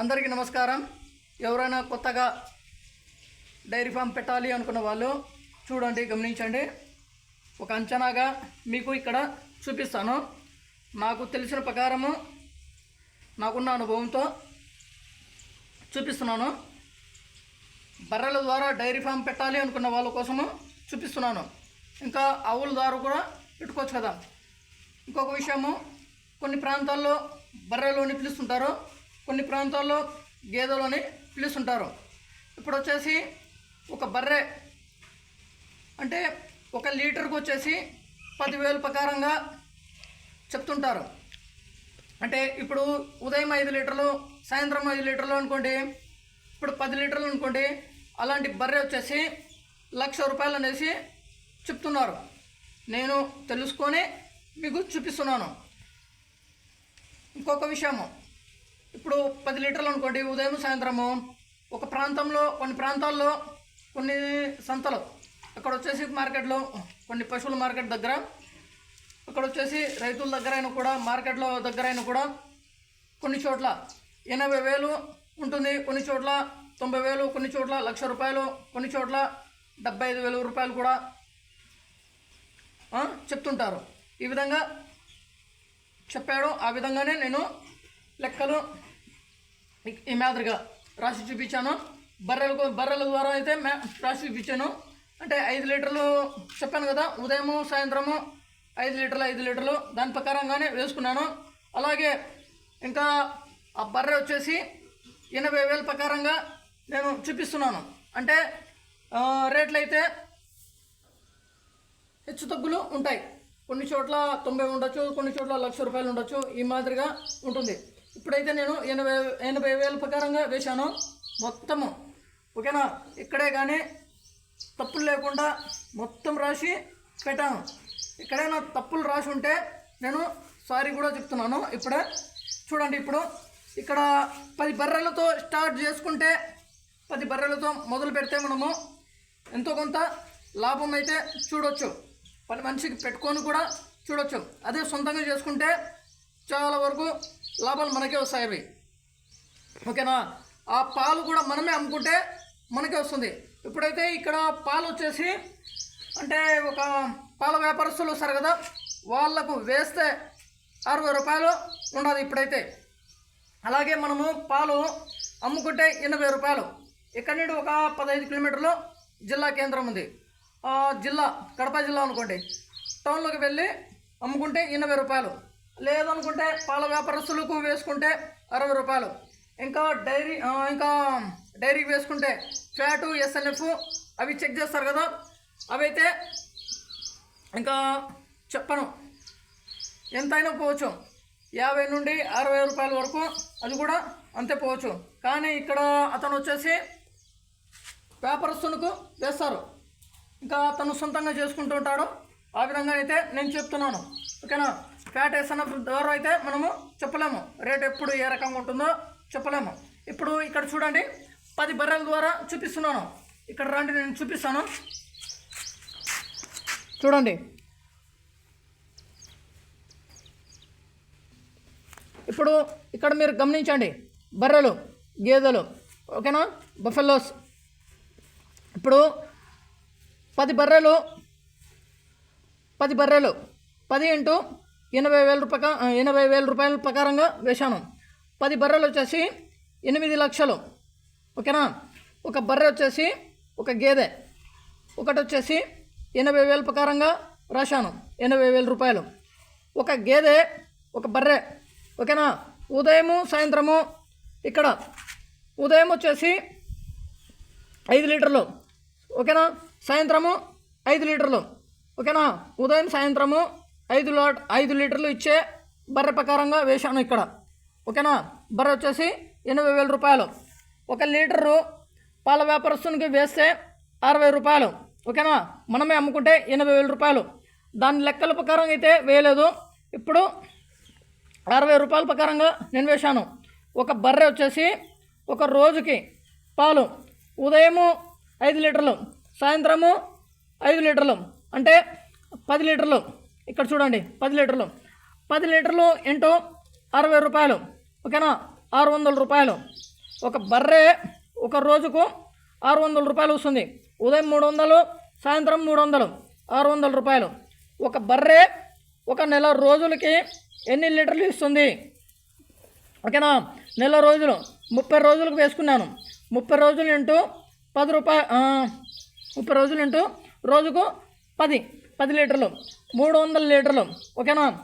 అందరికీ నమస్కారం. ఎవరైనా కొత్తగా డైరీ ఫామ్ పెట్టాలి అనుకున్న వాళ్ళు చూడండి గమనించండి. ఒక అంచనాగా మీకు ఇక్కడ చూపిస్తాను. నాకు తెలిసిన ప్రకారము నాకున్న అనుభవంతో చూపిస్తున్నాను. బర్రెల ద్వారా డైరీ ఫామ్ పెట్టాలి అనుకున్న వాళ్ళ కోసము చూపిస్తున్నాను. ఇంకా ఆవుల ద్వారా కూడా పెట్టుకోవచ్చు కదా. ఇంకొక విషయము కొన్ని ప్రాంతాల్లో బర్రెలోని పిలుస్తుంటారు. కొన్ని ప్రాంతాల్లో గేదెలని పిలుస్తుంటారు ఇప్పుడు వచ్చేసి ఒక బర్రె అంటే ఒక లీటర్కి వచ్చేసి పదివేల ప్రకారంగా చెప్తుంటారు. అంటే ఇప్పుడు ఉదయం ఐదు లీటర్లు సాయంత్రం ఐదు లీటర్లు అనుకోండి ఇప్పుడు పది లీటర్లు అనుకోండి అలాంటి బర్రె వచ్చేసి లక్ష రూపాయలు అనేసి చెప్తున్నారు. నేను తెలుసుకొని మీకు చూపిస్తున్నాను. ఇంకొక విషయము. ఇప్పుడు పది లీటర్లు అనుకోండి ఉదయం సాయంత్రము. ఒక ప్రాంతంలో కొన్ని ప్రాంతాల్లో కొన్ని సంతలు. అక్కడ వచ్చేసి మార్కెట్లో కొన్ని పశువుల మార్కెట్ దగ్గర అక్కడ వచ్చేసి రైతుల దగ్గర అయినా కూడా మార్కెట్లో దగ్గర అయినా కూడా కొన్ని చోట్ల ఎనభై వేలు ఉంటుంది కొన్ని చోట్ల తొంభై వేలు కొన్ని చోట్ల లక్ష రూపాయలు కొన్ని చోట్ల డెబ్బై ఐదు వేల రూపాయలు కూడా చెప్తుంటారు. ఈ విధంగా చెప్పాడు. ఆ విధంగానే నేను లెక్కలు ఈ- మాదిరిగా రాసి చూపించాను. బర్రెలకు బర్రెల ద్వారా అయితే మే రాసి చూపించాను. అంటే ఐదు లీటర్లు చెప్పాను కదా ఉదయము సాయంత్రము ఐదు లీటర్లు ఐదు లీటర్లు. దాని ప్రకారంగానే వేసుకున్నాను. అలాగే ఇంకా ఆ బర్రె వచ్చేసి ఎనభై వేల ప్రకారంగా నేను చూపిస్తున్నాను. అంటే రేట్లు అయితే హెచ్చు తగ్గులు ఉంటాయి. కొన్ని చోట్ల తొంభై ఉండొచ్చు కొన్ని చోట్ల లక్ష రూపాయలు ఉండొచ్చు. ఈ మాదిరిగా ఉంటుంది. ఇప్పుడైతే నేను ఎనభై ఎనభై వేల ప్రకారంగా వేశాను. మొత్తము ఓకేనా? ఇక్కడే కానీ తప్పులు లేకుండా మొత్తం రాసి పెట్టాను. ఎక్కడైనా తప్పులు రాసి ఉంటే నేను సారీ కూడా చెప్తున్నాను ఇప్పుడే. చూడండి ఇప్పుడు ఇక్కడ పది బర్రెలతో స్టార్ట్ చేసుకుంటే పది బర్రెలతో మొదలు పెడితే మనము ఎంతో కొంత లాభం అయితే చూడొచ్చు. పని మనిషికి పెట్టుకొని కూడా చూడొచ్చు. అదే సొంతంగా చేసుకుంటే చాలా వరకు లాభాలు మనకే వస్తాయి అవి ఓకేనా? ఆ పాలు కూడా మనమే అమ్ముకుంటే మనకే వస్తుంది. ఇప్పుడైతే ఇక్కడ పాలు వచ్చేసి అంటే ఒక పాల వ్యాపారస్తులు వస్తారు కదా వాళ్ళకు వేస్తే అరవై రూపాయలు ఉండదు ఇప్పుడైతే. అలాగే మనము పాలు అమ్ముకుంటే ఎనభై రూపాయలు. ఇక్కడ నుండి ఒక పదహైదు కిలోమీటర్లు జిల్లా కేంద్రం ఉంది. ఆ జిల్లా కడప జిల్లా అనుకోండి. టౌన్లోకి వెళ్ళి అమ్ముకుంటే ఎనభై రూపాయలు. లేదనుకుంటే పాల వ్యాపారస్తులకు వేసుకుంటే అరవై రూపాయలు. ఇంకా డైరీ ఇంకా డైరీకి వేసుకుంటే ఫ్యాటు ఎస్ఎన్ఎఫ్ అవి చెక్ చేస్తారు కదా. అవైతే ఇంకా చెప్పను. ఎంతైనా పోవచ్చు. యాభై నుండి అరవై రూపాయల వరకు అది కూడా అంతే పోవచ్చు. కానీ ఇక్కడ అతను వచ్చేసి వ్యాపారస్తులకు వేస్తారు. ఇంకా అతను సొంతంగా చేసుకుంటూ ఉంటాడు. ఆ విధంగా అయితే నేను చెప్తున్నాను. ఓకేనా? ఫ్యాట్ వేసిన ద్వారా అయితే మనము చెప్పలేము. రేట్ ఎప్పుడు ఏ రకంగా ఉంటుందో చెప్పలేము. ఇప్పుడు ఇక్కడ చూడండి పది బర్రెల ద్వారా చూపిస్తున్నాను. ఇక్కడ రండి నేను చూపిస్తాను. చూడండి. ఇప్పుడు ఇక్కడ మీరు గమనించండి బర్రెలు గేదెలు ఓకేనా? బఫెలోస్. ఇప్పుడు పది బర్రెలు పది బర్రెలు పది ఇంటూ ఎనభై వేల రూపాయ ఎనభై వేల రూపాయల ప్రకారంగా వేశాను. పది బర్రెలు వచ్చేసి ఎనిమిది లక్షలు. ఓకేనా? ఒక బర్రె వచ్చేసి ఒక గేదె. ఒకటి వచ్చేసి ఎనభై వేల ప్రకారంగా రాశాను. ఎనభై వేల రూపాయలు. ఒక గేదె ఒక బర్రె. ఓకేనా? ఉదయము సాయంత్రము ఇక్కడ. ఉదయం వచ్చేసి ఐదు లీటర్లు. ఓకేనా? సాయంత్రము ఐదు లీటర్లు. ఓకేనా? ఉదయం సాయంత్రము ఐదు లోట్ ఐదు లీటర్లు ఇచ్చే బర్రె ప్రకారంగా వేశాను ఇక్కడ. ఓకేనా? బర్రె వచ్చేసి ఎనభై వేల రూపాయలు. ఒక లీటరు పాల వ్యాపారస్తునికి వేస్తే అరవై రూపాయలు. ఓకేనా? మనమే అమ్ముకుంటే ఎనభై వేల రూపాయలు. దాని లెక్కల ప్రకారం అయితే వేయలేదు. ఇప్పుడు అరవై రూపాయల ప్రకారంగా నేను వేశాను. ఒక బర్రె వచ్చేసి ఒక రోజుకి పాలు ఉదయము ఐదు లీటర్లు సాయంత్రము ఐదు లీటర్లు అంటే పది లీటర్లు. ఇక్కడ చూడండి పది లీటర్లు. పది లీటర్లు ఇంటూ అరవై రూపాయలు ఓకేనా? ఆరు వందల రూపాయలు. ఒక బర్రె ఒక రోజుకు ఆరు వందల రూపాయలు వస్తుంది. ఉదయం మూడు వందలు సాయంత్రం మూడు వందలు ఆరు వందల రూపాయలు. ఒక బర్రె ఒక నెల రోజులకి ఎన్ని లీటర్లు ఇస్తుంది? ఓకేనా? నెల రోజులు ముప్పై రోజులకు వేసుకున్నాను. ముప్పై రోజులు ఇంటూ పది రూపాయ ముప్పై రోజులు ఇంటూ రోజుకు పది. పది లీటర్లు మూడు వందల లీటర్లు ఓకేనా?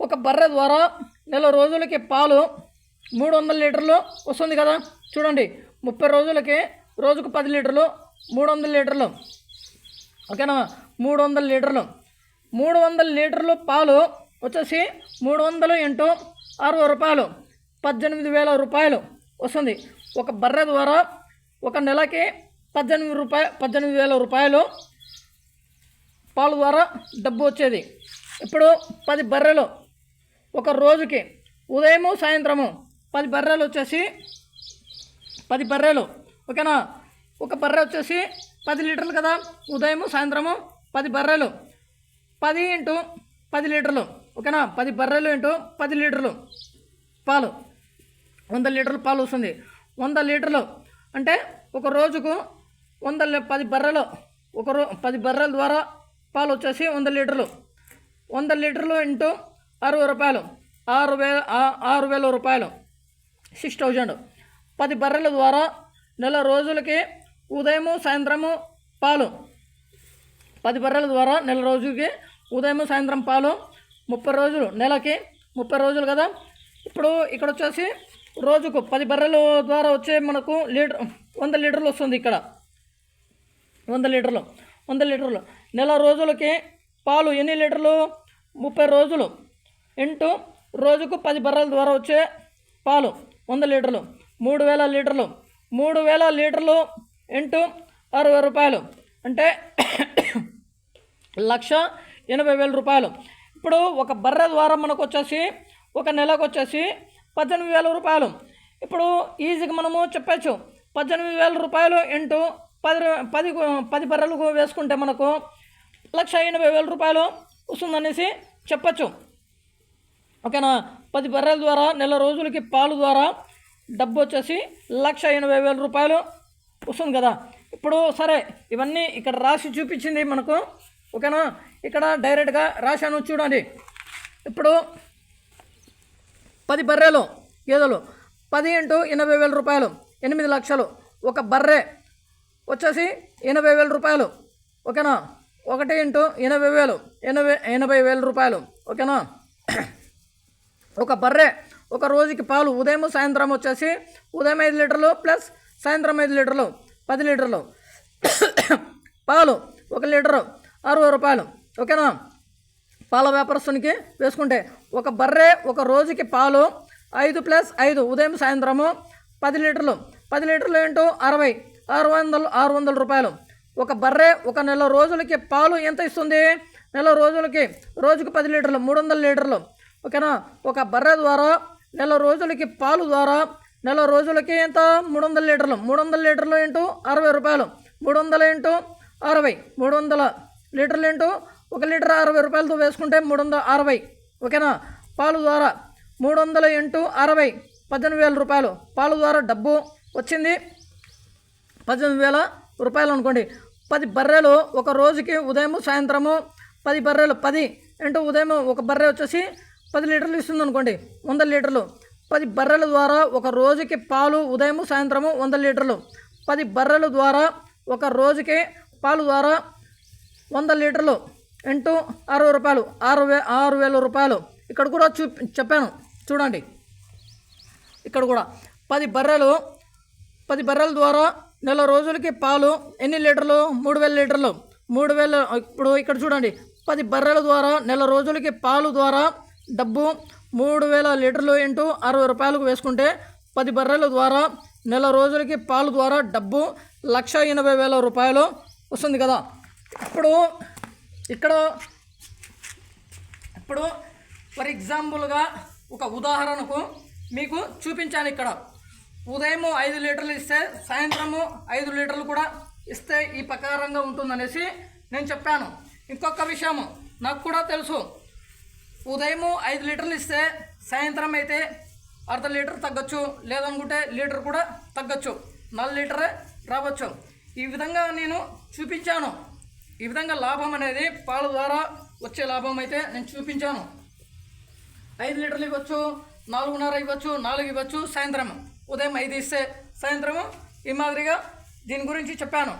ఒక బర్రె ద్వారా నెల రోజులకి పాలు మూడు వందల లీటర్లు వస్తుంది కదా? చూడండి ముప్పై రోజులకి రోజుకు పది లీటర్లు మూడు వందల లీటర్లు ఓకేనా? మూడు వందల లీటర్లు. మూడు వందల లీటర్లు పాలు వచ్చేసి మూడు వందలు ఇంటూ అరవై రూపాయలు పద్దెనిమిది వేల రూపాయలు వస్తుంది. ఒక బర్రె ద్వారా ఒక నెలకి పద్దెనిమిది రూపాయ పద్దెనిమిది వేల రూపాయలు పాలు ద్వారా డబ్బు వచ్చేది. ఇప్పుడు పది బర్రెలు. ఒక రోజుకి ఉదయము సాయంత్రము పది బర్రెలు వచ్చేసి పది బర్రెలు. ఓకేనా? ఒక బర్రె వచ్చేసి పది లీటర్లు కదా? ఉదయము సాయంత్రము పది బర్రెలు. పది ఇంటూ పది లీటర్లు. ఓకేనా? పది బర్రెలు ఇంటూ పది లీటర్లు పాలు. వంద లీటర్లు పాలు వస్తుంది. వంద లీటర్లు అంటే ఒక రోజుకు వంద పది బర్రెలు. ఒక రో పది బర్రెల ద్వారా పాలు వచ్చేసి వంద లీటర్లు. వంద లీటర్లు ఇంటూ అరవై రూపాయలు. ఆరు వేల ఆరు వేల రూపాయలు. Six thousand. పది బర్రెల ద్వారా నెల రోజులకి ఉదయము సాయంత్రము పాలు. పది బర్రెల ద్వారా నెల రోజులకి ఉదయం సాయంత్రం పాలు ముప్పై రోజులు. నెలకి ముప్పై రోజులు కదా. ఇప్పుడు ఇక్కడ వచ్చేసి రోజుకు పది బర్రెల ద్వారా వచ్చే మనకు లీటర్ వంద లీటర్లు వస్తుంది ఇక్కడ. వంద లీటర్లు. వంద లీటర్లు. నెల రోజులకి పాలు ఎన్ని లీటర్లు? ముప్పై రోజులు. ఇంటూ రోజుకు పది బర్రెల ద్వారా వచ్చే పాలు వంద లీటర్లు. మూడు వేల లీటర్లు. మూడు వేల లీటర్లు ఇంటూ అరవై రూపాయలు. అంటే లక్ష ఎనభై వేల రూపాయలు. ఇప్పుడు ఒక బర్రె ద్వారా మనకు వచ్చేసి ఒక నెలకు వచ్చేసి పద్దెనిమిది వేల రూపాయలు. ఇప్పుడు ఈజీగా మనము చెప్పచ్చు. పద్దెనిమిది వేల రూపాయలు ఇంటూ పది పది పది బర్రెలకు వేసుకుంటే మనకు లక్ష ఎనభై వేల రూపాయలు వస్తుందనేసి చెప్పచ్చు. ఓకేనా? పది బర్రెల ద్వారా నెల రోజులకి పాలు ద్వారా డబ్బు వచ్చేసి లక్ష ఎనభై వేల రూపాయలు వస్తుంది కదా. ఇప్పుడు సరే ఇవన్నీ ఇక్కడ రాసి చూపించింది మనకు. ఓకేనా? ఇక్కడ డైరెక్ట్గా రాశాను చూడండి. ఇప్పుడు పది బర్రెలు గేదెలు పది ఇంటూ ఎనభై వేల రూపాయలు ఎనిమిది లక్షలు ఒక బర్రె వచ్చేసి ఎనభై వేల రూపాయలు. ఓకేనా? ఒకటి ఇంటూ ఎనభై వేలు. ఎనభై ఎనభై వేల రూపాయలు. ఓకేనా? ఒక బర్రె ఒక రోజుకి పాలు ఉదయం సాయంత్రం వచ్చేసి ఉదయం ఐదు లీటర్లు ప్లస్ సాయంత్రం ఐదు లీటర్లు పది లీటర్లు. పాలు ఒక లీటరు అరవై రూపాయలు. ఓకేనా? పాల వ్యాపారస్తునికి వేసుకుంటే ఒక బర్రె ఒక రోజుకి పాలు ఐదు ప్లస్ ఐదు ఉదయం సాయంత్రము పది లీటర్లు. పది లీటర్లు ఏంటో అరవై. ఆరు వందలు ఆరు వందల రూపాయలు. ఒక బర్రె ఒక నెల రోజులకి పాలు ఎంత ఇస్తుంది? నెల రోజులకి రోజుకు పది లీటర్లు మూడు వందల లీటర్లు. ఓకేనా? ఒక బర్రె ద్వారా నెల రోజులకి పాలు ద్వారా నెల రోజులకి ఎంత? మూడు వందల లీటర్లు. మూడు వందల లీటర్లు ఇంటూ అరవై రూపాయలు. మూడు వందల ఇంటూ అరవై. మూడు వందల లీటర్లు ఇంటూ ఒక లీటర్ అరవై రూపాయలతో వేసుకుంటే మూడు వందల అరవై. ఓకేనా? పాలు ద్వారా మూడు వందల ఇంటూ అరవై పద్దెనిమిది వేల రూపాయలు. పాలు ద్వారా డబ్బు వచ్చింది. పద్దెనిమిది వేల రూపాయలు అనుకోండి. పది బర్రెలు ఒక రోజుకి ఉదయం సాయంత్రము పది బర్రెలు పది అంటే ఉదయం ఒక బర్రె వచ్చేసి పది లీటర్లు ఇస్తుంది అనుకోండి. వంద లీటర్లు. పది బర్రెల ద్వారా ఒక రోజుకి పాలు ఉదయం సాయంత్రము వంద లీటర్లు. పది బర్రెల ద్వారా ఒక రోజుకి పాలు ద్వారా వంద లీటర్లు ఇంటూ అరవై రూపాయలు. ఆరు వే ఆరు వేల రూపాయలు. ఇక్కడ కూడా చూ చెప్పాను. చూడండి. ఇక్కడ కూడా. పది బర్రెలు పది బర్రెల ద్వారా నెల రోజులకి పాలు ఎన్ని లీటర్లు? మూడు వేల లీటర్లు. మూడు వేల ఇప్పుడు ఇక్కడ చూడండి. పది బర్రెల ద్వారా నెల రోజులకి పాలు ద్వారా డబ్బు మూడు వేల లీటర్లు ఇంటూ అరవై రూపాయలకు వేసుకుంటే పది బర్రెల ద్వారా నెల రోజులకి పాలు ద్వారా డబ్బు లక్ష ఎనభై వేల రూపాయలు వస్తుంది కదా. ఇప్పుడు ఇక్కడ ఇప్పుడు ఫర్ ఎగ్జాంపుల్గా ఒక ఉదాహరణకు మీకు చూపించాను ఇక్కడ. ఉదయము ఐదు లీటర్లు ఇస్తే సాయంత్రము ఐదు లీటర్లు కూడా ఇస్తే ఈ ప్రకారంగా ఉంటుందనేసి నేను చెప్పాను. ఇంకొక విషయము నాకు కూడా తెలుసు. ఉదయము ఐదు లీటర్లు ఇస్తే సాయంత్రం అయితే అర్ధ లీటర్ తగ్గొచ్చు లేదనుకుంటే లీటర్ కూడా తగ్గొచ్చు నాలుగు లీటరే రావచ్చు. ఈ విధంగా నేను చూపించాను. ఈ విధంగా లాభం అనేది పాల ద్వారా వచ్చే లాభం అయితే నేను చూపించాను. ఐదు లీటర్లు ఇవ్వచ్చు నాలుగున్నర ఇవ్వచ్చు నాలుగు ఇవ్వచ్చు సాయంత్రం ఉదయం ఐదు ఇస్తే సాయంత్రము ఈ మాదిరిగా దీని గురించి చెప్పాను.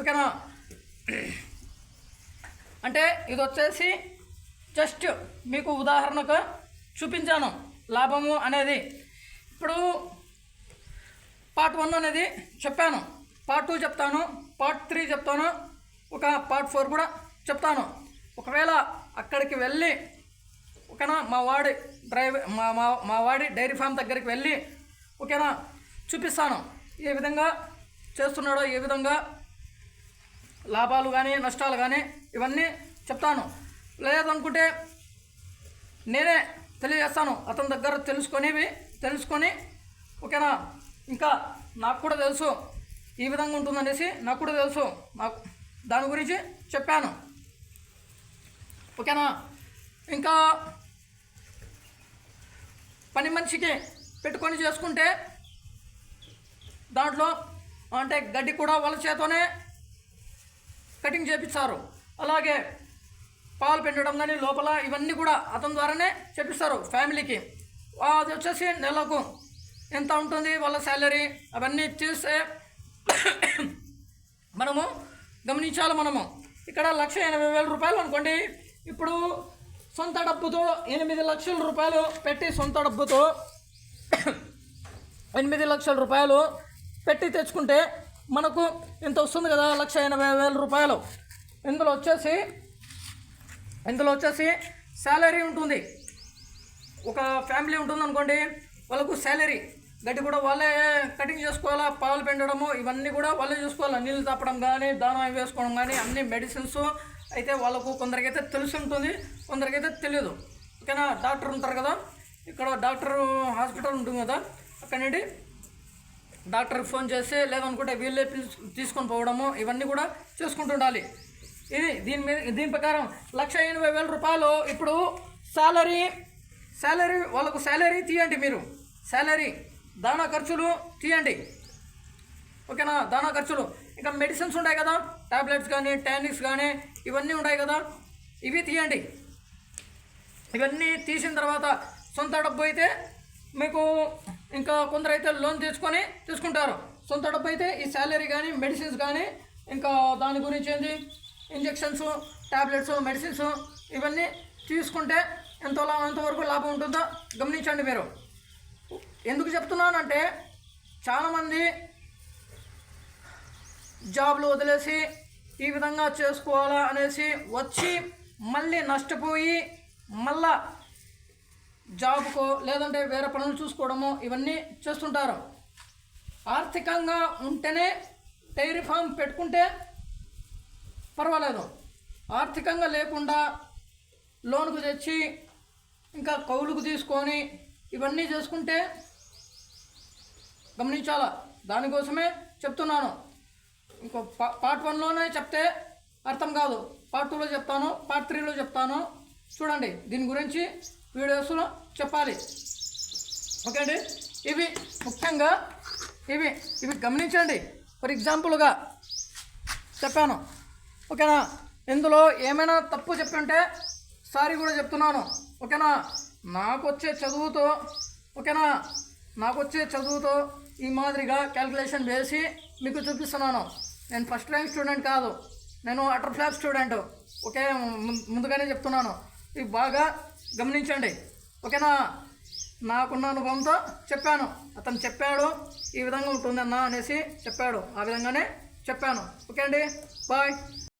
ఓకేనా? అంటే ఇది వచ్చేసి జస్ట్ మీకు ఉదాహరణకు చూపించాను లాభము అనేది. ఇప్పుడు పార్ట్ వన్ అనేది చెప్పాను. పార్ట్ టూ చెప్తాను పార్ట్ త్రీ చెప్తాను ఒక పార్ట్ ఫోర్ కూడా చెప్తాను. ఒకవేళ అక్కడికి వెళ్ళి ఒకనా మా వాడి డ్రైవర్ మా మా మా వాడి డైరీ ఫామ్ దగ్గరికి వెళ్ళి ఓకేనా? చూపిస్తాను. ఏ విధంగా చేస్తున్నాడో ఏ విధంగా లాభాలు కానీ నష్టాలు కానీ ఇవన్నీ చెప్తాను. లేదనుకుంటే నేనే తెలియజేస్తాను. అతని దగ్గర తెలుసుకొనివి తెలుసుకొని ఓకేనా? ఇంకా నాకు కూడా తెలుసు. ఈ విధంగా ఉంటుందనేసి నాకు కూడా తెలుసు. నాకు దాని గురించి చెప్పాను. ఓకేనా? ఇంకా పని మనిషికి పెట్టుకొని చేసుకుంటే దాంట్లో అంటే గడ్డి కూడా వాళ్ళ చేతోనే కటింగ్ చేపిస్తారు. అలాగే పాలు పెండడం కానీ లోపల ఇవన్నీ కూడా అతని ద్వారానే చేపిస్తారు ఫ్యామిలీకి. అది వచ్చేసి నెలకు ఎంత ఉంటుంది వాళ్ళ శాలరీ అవన్నీ చూస్తే మనము గమనించాలి మనము. ఇక్కడ లక్ష ఎనభై వేల రూపాయలు అనుకోండి. ఇప్పుడు సొంత డబ్బుతో ఎనిమిది లక్షల రూపాయలు పెట్టి సొంత డబ్బుతో ఎనిమిది లక్షల రూపాయలు పెట్టి తెచ్చుకుంటే మనకు ఇంత వస్తుంది కదా లక్ష ఎనభై వేల రూపాయలు. ఇందులో వచ్చేసి ఇందులో వచ్చేసి శాలరీ ఉంటుంది. ఒక ఫ్యామిలీ ఉంటుంది అనుకోండి వాళ్ళకు శాలరీ. గడ్డి కూడా వాళ్ళే కటింగ్ చేసుకోవాలా పాలు పెండడము ఇవన్నీ కూడా వాళ్ళే చూసుకోవాలా. నీళ్ళు తప్పడం కానీ దానం వేసుకోవడం కానీ అన్ని మెడిసిన్స్ అయితే వాళ్ళకు కొందరికైతే తెలిసి ఉంటుంది కొందరికైతే తెలియదు. ఓకేనా? డాక్టర్ ఉంటారు కదా ఇక్కడ డాక్టర్ హాస్పిటల్ ఉంటుంది కదా అక్కడ నుండి డాక్టర్కి ఫోన్ చేస్తే లేదనుకుంటే వీళ్ళే తీసుకొని పోవడము ఇవన్నీ కూడా చేసుకుంటుండాలి. ఇది దీని మీద దీని ప్రకారం లక్ష ఎనభై వేల రూపాయలు ఇప్పుడు శాలరీ శాలరీ వాళ్ళకు శాలరీ తీయండి మీరు. శాలరీ దానా ఖర్చులు తీయండి. ఓకేనా? దానా ఖర్చులు. ఇంకా మెడిసిన్స్ ఉంటాయి కదా టాబ్లెట్స్ కానీ టానిక్స్ కానీ ఇవన్నీ ఉంటాయి కదా ఇవి తీయండి. ఇవన్నీ తీసిన తర్వాత సొంత డబ్బు అయితే మీకు ఇంకా కొందరైతే లోన్ తీసుకొని తీసుకుంటారు. సొంత డబ్బు అయితే ఈ శాలరీ కానీ మెడిసిన్స్ కానీ ఇంకా దాని గురించి ఏంటి ఇంజెక్షన్స్ టాబ్లెట్స్ మెడిసిన్స్ ఇవన్నీ తీసుకుంటే ఎంత ఎంతవరకు లాభం ఉంటుందో గమనించండి మీరు. ఎందుకు చెప్తున్నానంటే చాలామంది జాబ్లు వదిలేసి ఈ విధంగా చేసుకోవాలా అనేసి వచ్చి మళ్ళీ నష్టపోయి మళ్ళా జాబ్కో లేదంటే వేరే పనులు చూసుకోవడము ఇవన్నీ చేస్తుంటారు. ఆర్థికంగా ఉంటేనే డైరీ ఫామ్ పెట్టుకుంటే పర్వాలేదు. ఆర్థికంగా లేకుండా లోన్కు తెచ్చి ఇంకా కౌలుకు తీసుకొని ఇవన్నీ చేసుకుంటే గమనించాలా? దానికోసమే చెప్తున్నాను. ఇంకో పా పార్ట్ వన్లోనే చెప్తే అర్థం కాదు. పార్ట్ టూలో చెప్తాను పార్ట్ త్రీలో చెప్తాను. చూడండి దీని గురించి వీడియోస్లో చెప్పాలి. ఓకే అండి ఇవి ముఖ్యంగా ఇవి ఇవి గమనించండి. ఫర్ ఎగ్జాంపుల్గా చెప్పాను. ఓకేనా? ఇందులో ఏమైనా తప్పు చెప్తుంటే సారీ కూడా చెప్తున్నాను. ఓకేనా? నాకు వచ్చే చదువుతో ఓకేనా? నాకు వచ్చే చదువుతో ఈ మాదిరిగా క్యాల్కులేషన్ వేసి మీకు చూపిస్తున్నాను. నేను ఫస్ట్ ర్యాంక్ స్టూడెంట్ కాదు. నేను అటర్ ఫ్లాప్ స్టూడెంట్. ఓకే? ముందుగానే చెప్తున్నాను. ఇవి బాగా గమనించండి. ఓకేనా? నాకున్న అనుభవంతో చెప్పాను. అతను చెప్పాడు ఈ విధంగా ఉంటుందన్నా అనేసి చెప్పాడు. ఆ విధంగానే చెప్పాను. ఓకే అండి బాయ్.